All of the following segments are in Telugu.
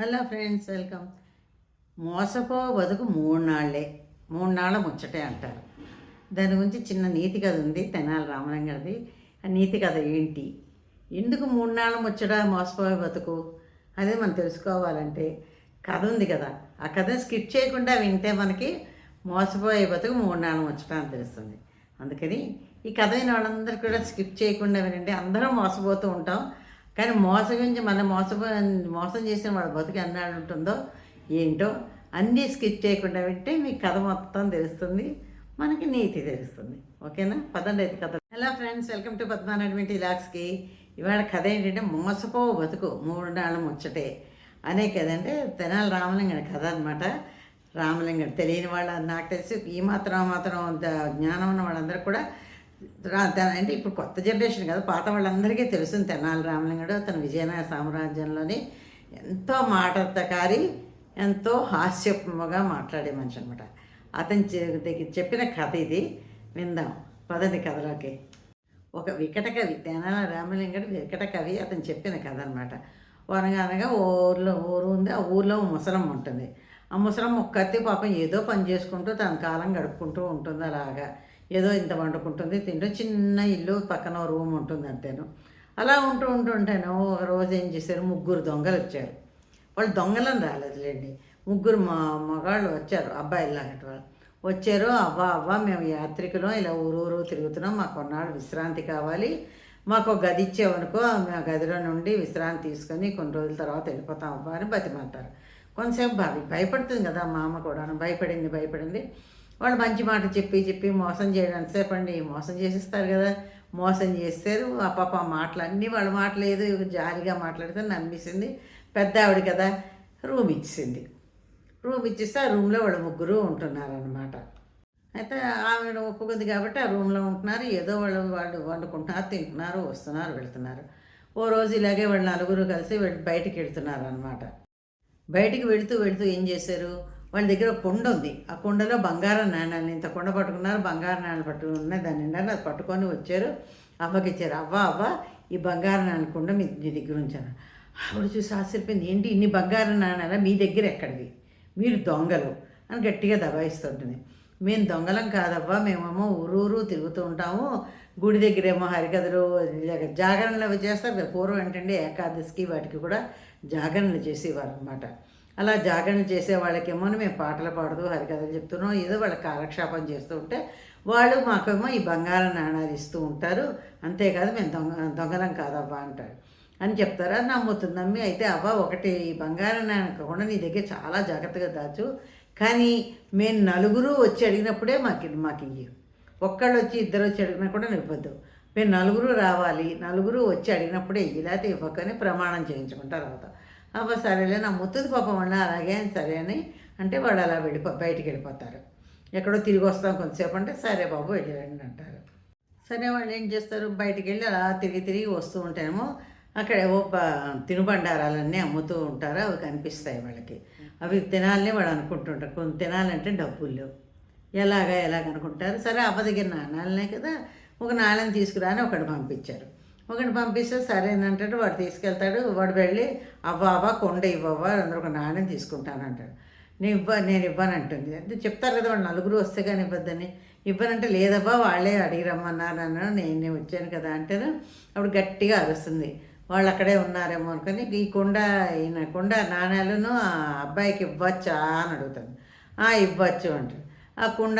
Hello friends welcome. మోసపో బతుకు మూడు నాళ్ళే మూడు నాళ్ళ ముచ్చటే అంటారు. దాని గురించి చిన్న నీతి కథ ఉంది తెనాలి రామలింగ గారిది. ఆ నీతి కథ ఏంటి? ఎందుకు మూడు నాళ్ళ ముచ్చట మోసపోయే బతుకు? అదే మనం తెలుసుకోవాలంటే కథ ఉంది కదా. ఆ కథ స్కిప్ చేయకుండా వింటే మనకి మోసపోయే బతుకు మూడు నాళ్ళ ముచ్చట అని తెలుస్తుంది. అందుకని ఈ కథ అయిన వాళ్ళందరూ కూడా స్కిప్ చేయకుండా వినండి. అందరం మోసపోతూ ఉంటాం. కానీ మోసగించి మన మోసపో మోసం చేసిన వాళ్ళ బతుకు ఎన్నాడు ఉంటుందో ఏంటో అన్నీ స్కిప్ చేయకుండా వింటే మీ కథ మొత్తం తెలుస్తుంది. మనకి నీతి తెలుస్తుంది. ఓకేనా? పదండి అయితే కథ. హలో ఫ్రెండ్స్ వెల్కమ్ టు పద్మానటువంటి ఇలాక్స్కి ఇవాళ కథ ఏంటంటే మోసపో బతుకు మూడు నాళ్ళు ముచ్చటే అనే కదంటే తెనాలి రామలింగడి కథ అనమాట రామలింగడు తెలియని వాళ్ళ నాకు తెలిసి ఈ మాత్రం మాత్రం జ్ఞానం ఉన్న వాళ్ళందరూ కూడా అంటే ఇప్పుడు కొత్త జనరేషన్ కదా పాత వాళ్ళందరికీ తెలుసుంది తెనాలి రామలింగడు అతను విజయనగర సామ్రాజ్యంలోని ఎంతో మాటకారి ఎంతో హాస్యముగా మాట్లాడే మనిషి అనమాట అతను దగ్గర చెప్పిన కథ ఇది. విందాం. పదండి కథలోకి. ఒక వికట కవి తెనాల రామలింగడు వికట కవి అతను చెప్పిన కథ అనమాట అనగా అనగా ఊర్లో ఊరు ఉంది ఆ ఊర్లో ముసలమ్మ ఉంటుంది. ఆ ముసలమ్మ ఒక్కతే పాపం ఏదో పని చేసుకుంటూ తన కాలం గడుపుకుంటూ ఉంటుంది అలాగా. ఏదో ఇంత వండుకుంటుంది తింటూ చిన్న ఇల్లు పక్కన ఓ రూమ్ ఉంటుంది అంతేను. అలా ఉంటూ ఉంటుంటాను ఒక రోజు ఏం చేశారు? ముగ్గురు దొంగలు వచ్చారు. వాళ్ళు దొంగలను రాలేదులేండి. ముగ్గురు మా మగాళ్ళు వచ్చారు అబ్బాయిలాగటి వాళ్ళు. వచ్చారు అవ్వ అవ్వ మేము యాత్రికులం ఇలా ఊరు ఊరు తిరుగుతున్నాం మాకు కొన్నాళ్ళు విశ్రాంతి కావాలి. మాకు ఒక గది ఇచ్చేవనుకో మేము గదిలో నుండి విశ్రాంతి తీసుకొని కొన్ని రోజుల తర్వాత వెళ్ళిపోతాం అబ్బా అని బతిమంటారు కొంతసేపు బాగా భయపడుతుంది కదా మా అమ్మ కూడా భయపడింది భయపడింది. వాళ్ళు మంచి మాట చెప్పి చెప్పి మోసం చేయడానికి సేపండి మోసం చేసేస్తారు కదా. మోసం చేస్తారు. ఆ పాప ఆ మాటలు అన్నీ వాళ్ళ మాటలు. జాలిగా మాట్లాడితే నమ్మేసింది. పెద్ద ఆవిడ కదా రూమ్ ఇచ్చింది. రూమ్ ఇచ్చిస్తే ఆ రూమ్లో వాళ్ళు ముగ్గురు ఉంటున్నారనమాట అయితే ఆవిడ ఒప్పుకుంది కాబట్టి ఆ రూమ్లో ఉంటున్నారు. ఏదో వాళ్ళు వాళ్ళు వండుకుంటున్నారు తింటున్నారు వస్తున్నారు వెళ్తున్నారు. ఓ రోజు ఇలాగే వాళ్ళు నలుగురు కలిసి వెళ్ళి బయటికి వెళ్తున్నారు అనమాట బయటికి వెళుతూ వెళుతూ ఏం చేశారు? వాళ్ళ దగ్గర కొండ కుండ ఉంది. ఆ కుండలో బంగారం నాణాలు ఇంత కొండ పట్టుకున్నారు బంగారం నాణ్యాలు పట్టుకున్నాయి దాని నిండా అది పట్టుకొని వచ్చారు. అవ్వకి ఇచ్చారు అవ్వ అవ్వ ఈ బంగారం నాణాల కుండ మీ మీ దగ్గర ఉంచాను. ఆవిడ చూసి ఆశ్చర్యపోయింది. ఏంటి ఇన్ని బంగారం నాణ్యాలా మీ దగ్గర ఎక్కడివి? మీరు దొంగలు అని గట్టిగా దబాయిస్తుంటుంది మేము దొంగలం కాదవ్వా మేమేమో ఊరూరు తిరుగుతూ ఉంటాము. గుడి దగ్గరేమో హరికథలు జాగరణలు అవి చేస్తారు పూర్వం ఏంటంటే ఏకాదశికి వాటికి కూడా జాగరణలు చేసేవారు అనమాట అలా జాగరణ చేసే వాళ్ళకేమో మేము పాటలు పాడుతూ హరికథలు చెప్తున్నాం. ఏదో వాళ్ళ కాలక్షేపం చేస్తూ ఉంటే వాళ్ళు మాకేమో ఈ బంగారం నాణాలు ఇస్తూ ఉంటారు. అంతేకాదు మేము దొంగ దొంగలం కాదవ్వా అంటారు. అని చెప్తారా. నమ్ముతుంది. నమ్మి అయితే అవ్వ ఒకటి ఈ బంగారం నాణ్యం కాకుండా నీ దగ్గర చాలా జాగ్రత్తగా దాచు. కానీ మేము నలుగురు వచ్చి అడిగినప్పుడే మాకు మాకు ఇయ్యి. ఒక్కళ్ళు వచ్చి ఇద్దరు వచ్చి అడిగినా కూడా ఇవ్వద్దు. మీరు నలుగురు రావాలి నలుగురు వచ్చి అడిగినప్పుడే ఇలాతే ఇవ్వకని ప్రమాణం చేయించుకుంటారు తర్వాత అబ్బా సరేలే నా ముత్తుది పాపం అన్న అలాగే సరే అని అంటే వాళ్ళు అలా వెళ్ళిపో బయటికి వెళ్ళిపోతారు. ఎక్కడో తిరిగి వస్తాం కొంతసేపు అంటే సరే బాబు వెళ్ళిరండి అంటారు. సరే వాళ్ళు ఏం చేస్తారు? బయటికి వెళ్ళి అలా తిరిగి తిరిగి వస్తూ ఉంటేనేమో అక్కడ ఏవో తినుబండారాలన్నీ అమ్ముతూ ఉంటారు అవి కనిపిస్తాయి వాళ్ళకి. అవి తినాలని వాడు అనుకుంటుంటారు. కొన్ని తినాలంటే డబ్బులు లేవు. ఎలాగా ఎలాగ అనుకుంటారు? సరే అవ్వ దగ్గర నాణాలనే కదా ఒక నాణ్యం తీసుకురా అని ఒకటి పంపించారు. ఒకటి పంపిస్తే సరేనంటాడు వాడు తీసుకెళ్తాడు వాడు వెళ్ళి అవ్వా కొండ ఇవ్వవా అందరూ ఒక నాణ్యం తీసుకుంటానంటాడు. నేను ఇవ్వ నేను ఇవ్వనంటుంది. అంటే చెప్తారు కదా వాళ్ళు నలుగురు వస్తే కానీ ఇవ్వద్దని ఇవ్వనంటే లేదబ్బా వాళ్ళే అడిగి రమ్మన్నారు అన్నాడు నేను నేను వచ్చాను కదా అంటేను అప్పుడు గట్టిగా అరుస్తుంది. వాళ్ళు అక్కడే ఉన్నారేమో అనుకొని ఈ కొండ ఈయన కొండ నాణ్యాలను ఆ అబ్బాయికి ఇవ్వచ్చా అని అడుగుతాను. "ఆ, ఇవ్వచ్చు అంటారు ఆ కుండ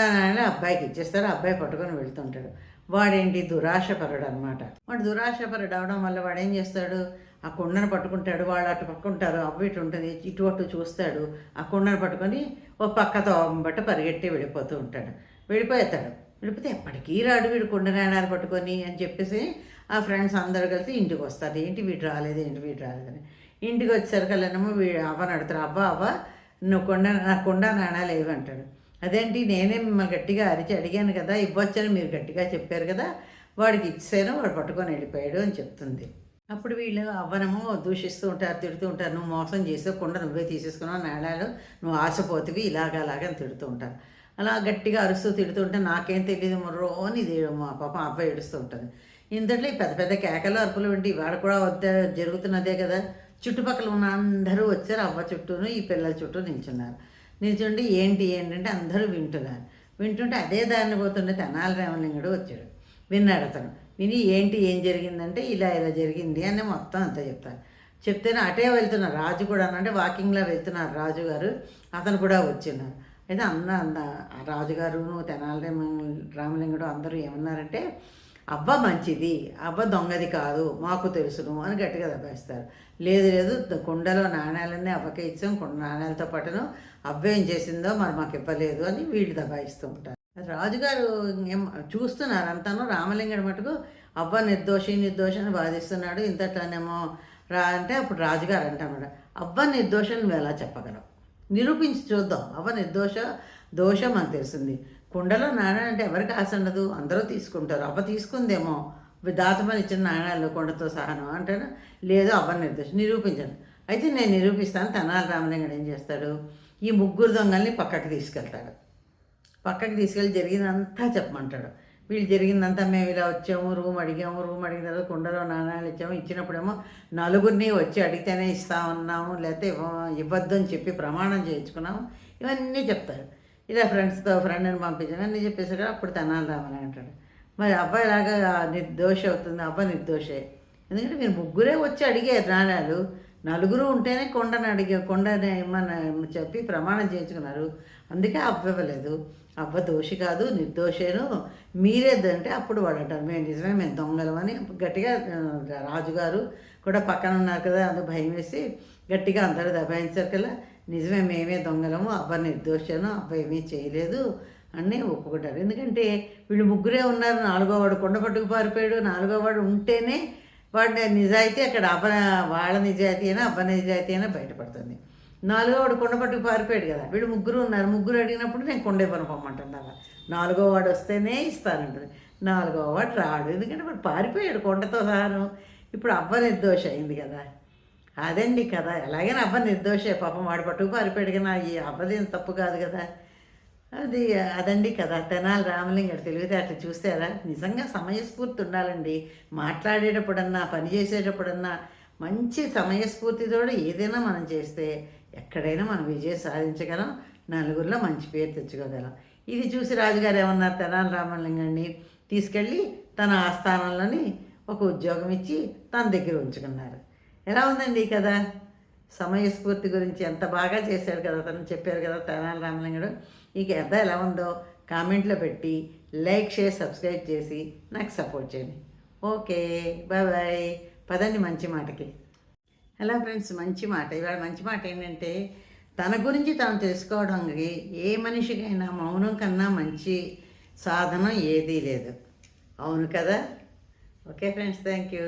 అబ్బాయికి ఇచ్చేస్తారు అబ్బాయి పట్టుకొని వెళ్తుంటాడు. వాడేంటి? దురాశపరుడు అనమాట వాడు దురాశపరుడు అవడం వల్ల వాడు ఏం చేస్తాడు? ఆ కుండను పట్టుకుంటాడు వాళ్ళు అటు పట్టుకుంటారు అవి ఇటు ఉంటుంది ఇటు అటు చూస్తాడు. ఆ కుండను పట్టుకొని ఓ పక్కతో బట్ట పరిగెట్టి వెళ్ళిపోతూ ఉంటాడు. వెళ్ళిపోతాడు వెళ్ళిపోతే ఎప్పటికీ రాడు వీడు కుండనాయనాలు పట్టుకొని అని చెప్పేసి ఆ ఫ్రెండ్స్ అందరూ కలిసి ఇంటికి వస్తారు. ఏంటి వీడు రాలేదు ఏంటి వీడు రాలేదని ఇంటికి వచ్చేసరికల్లేనేమో వీడు అవ్వ నడుతారు అవ్వ అవ్వ నువ్వు కొండ నా కొండ నాణాలు ఏవి అంటాడు అదేంటి? నేనే మిమ్మల్ని గట్టిగా అరిచి అడిగాను కదా ఇవ్వచ్చని మీరు గట్టిగా చెప్పారు కదా వాడికి ఇచ్చాను వాడు పట్టుకొని వెళ్ళిపోయాడు అని చెప్తుంది. అప్పుడు వీళ్ళు అవ్వనము దూషిస్తూ ఉంటారు తిడుతూ ఉంటారు నువ్వు మోసం చేసావు కుండ నువ్వే తీసేసుకున్నావు నేడాలు నువ్వు ఆశపోతివి ఇలాగా అలాగని అని తిడుతూ ఉంటారు. అలా గట్టిగా అరుస్తూ తిడుతూ ఉంటే నాకేం తెలియదు మొర్రోని ఇది మా పాపం అబ్బాయి ఏడుస్తూ ఉంటుంది. ఇంతట్లో ఈ పెద్ద పెద్ద కేకలు అరుపులు ఉంటే ఇవాళ కూడా వద్ద జరుగుతున్నదే కదా. చుట్టుపక్కల ఉన్న అందరూ వచ్చారు అవ్వ చుట్టూను ఈ పిల్లల చుట్టూ నిల్చున్నారు. నిల్చుండి ఏంటి ఏంటంటే అందరూ వింటున్నారు. వింటుంటే అదే దారిని పోతుండే తెనాలి రామలింగుడు వచ్చాడు. విన్నాడు అతను. విని ఏంటి ఏం జరిగిందంటే ఇలా ఇలా జరిగింది అని మొత్తం అంతా చెప్తారు. చెప్తేనే అటే వెళ్తున్నారు. రాజు కూడా అంటే వాకింగ్లో వెళ్తున్నారు రాజుగారు. అతను కూడా వచ్చిన్నారు అయితే అన్న అన్న రాజుగారును తెనాలి రామ- రామలింగుడు అందరూ ఏమన్నారంటే అవ్వ మంచిది అవ్వ దొంగది కాదు మాకు తెలుసును అని గట్టిగా దబాయిస్తారు లేదు లేదు కుండలో నాణ్యాలన్నీ అవ్వకే ఇచ్చాం కుండ నాణ్యాలతో పాటును అవ్వ ఏం చేసిందో మరి మాకు ఇవ్వలేదు అని వీళ్ళు దబాయిస్తూ ఉంటారు. రాజుగారు చూస్తున్నారు? అంతాను రామలింగడు మటుకు అవ్వ నిర్దోషి నిర్దోషి అని వాదిస్తున్నాడు. ఇంతట్లోనేమో రా అంటే అప్పుడు రాజుగారు అంటాడు అవ్వ నిర్దోషం నువ్వు ఎలా చెప్పగలవు? నిరూపించి చూద్దాం. అవ్వ నిర్దోష దోషం అని తెలిసింది. కుండలో నాణ్యాలు అంటే ఎవరికి ఆశ ఉండదు? అందరూ తీసుకుంటారు. అవ్వ తీసుకుందేమో. దాతమని ఇచ్చిన నాణ్యాలు కొండతో సహనం అంటే లేదు అవ్వ నిర్దేశం నిరూపించండి అయితే నేను నిరూపిస్తాను. తెనాలి రామలింగడు ఏం చేస్తాడు? ఈ ముగ్గురు దొంగల్ని పక్కకి తీసుకెళ్తాడు. పక్కకి తీసుకెళ్ళి జరిగిందంతా చెప్పమంటాడు. వీళ్ళు జరిగిందంతా మేము ఇలా వచ్చాము రూమ్ అడిగాము రూమ్ అడిగిన తర్వాత కుండలో నాణాలు ఇచ్చాము. ఇచ్చినప్పుడేమో నలుగురిని వచ్చి అడిగితేనే ఇస్తామన్నాము లేకపోతే ఇవ్వ- ఇవ్వద్దు అని చెప్పి ప్రమాణం చేయించుకున్నాము. ఇవన్నీ చెప్తారు. ఇలా ఫ్రెండ్స్తో ఫ్రెండ్ని పంపించాను. అన్నీ చెప్పేసాడు అప్పుడు తనాలు రామని అంటాడు. మరి అబ్బాయి లాగా నిర్దోష అవుతుంది అబ్బాయి నిర్దోషే. ఎందుకంటే మీరు ముగ్గురే వచ్చి అడిగారు నాణాలు నలుగురు ఉంటేనే కొండను అడిగే కొండని ఏమన్నా చెప్పి ప్రమాణం చేయించుకున్నారు. అందుకే అవ్వలేదు ఇవ్వలేదు. అవ్వ దోషి కాదు నిర్దోషేను. మీరేదంటే అప్పుడు వాడు అంటారు. మేము నిజమే మేము దొంగలమని గట్టిగా రాజుగారు కూడా పక్కన ఉన్నారు కదా అందుకు భయం వేసి గట్టిగా అందరూ దబాయించారు కదా. నిజమే మేమే దొంగలము అబ్బాయి నిర్దోషను అబ్బాయి ఏమీ చేయలేదు అని ఒప్పుకుంటారు. ఎందుకంటే వీళ్ళు ముగ్గురే ఉన్నారు నాలుగో వాడు కొండ పట్టుకు పారిపోయాడు నాలుగో వాడు ఉంటేనే వాడి నిజాయితీ అక్కడ అప వాళ్ళ నిజాయితీ అయినా అబ్బ నిజాయితీ అయినా బయటపడుతుంది. నాలుగో వాడు కొండ పట్టుకు పారిపోయాడు కదా వీళ్ళు ముగ్గురు ఉన్నారు. ముగ్గురు అడిగినప్పుడు నేను కొండ ఇవ్వను పొమ్మంటాను అలా. నాలుగో వాడు వస్తేనే ఇస్తానంటుంది. నాలుగో వాడు రాడు. ఎందుకంటే వాడు పారిపోయాడు కొండతో సహాను ఇప్పుడు అబ్బ నిర్దోష అయింది కదా. అదండి కదా. ఎలాగైనా అబ్బ నిర్దోషే పాపం వాడు పట్టుకు పారిపోయాడు ఈ అబ్బదేం తప్పు కాదు కదా. అది అదండి కదా. తెనాలి రామలింగడు తెలివితేటలు అట్లా చూస్తారా? నిజంగా సమయస్ఫూర్తి ఉండాలండి. మాట్లాడేటప్పుడన్నా పని చేసేటప్పుడన్నా మంచి సమయస్ఫూర్తితో ఏదైనా మనం చేస్తే ఎక్కడైనా మనం విజయం సాధించగలం. నలుగురిలో మంచి పేరు తెచ్చుకోగలం. ఇది చూసి రాజుగారు ఏమన్నారు తెనాలి రామలింగాన్ని తీసుకెళ్ళి తన ఆస్థానంలోని ఒక ఉద్యోగం ఇచ్చి తన దగ్గర ఉంచుకున్నారు. ఎలా ఉందండి ఈ కథ? సమయస్ఫూర్తి గురించి ఎంత బాగా చేశాడు కదా తను చెప్పారు కదా తెనాలి రామలింగుడు. ఈ కథ ఎలా ఉందో కామెంట్లో పెట్టి లైక్ షేర్ సబ్స్క్రైబ్ చేసి నాకు సపోర్ట్ చేయండి. ఓకే బాయ్ బాయ్ పదండి మంచి మాటకి. హలో ఫ్రెండ్స్ మంచి మాట. ఇవాళ మంచి మాట ఏంటంటే తన గురించి తాను తెలుసుకోవడానికి ఏ మనిషికైనా మౌనం కన్నా మంచి సాధనం ఏదీ లేదు. అవును కదా? Okay friends thank you.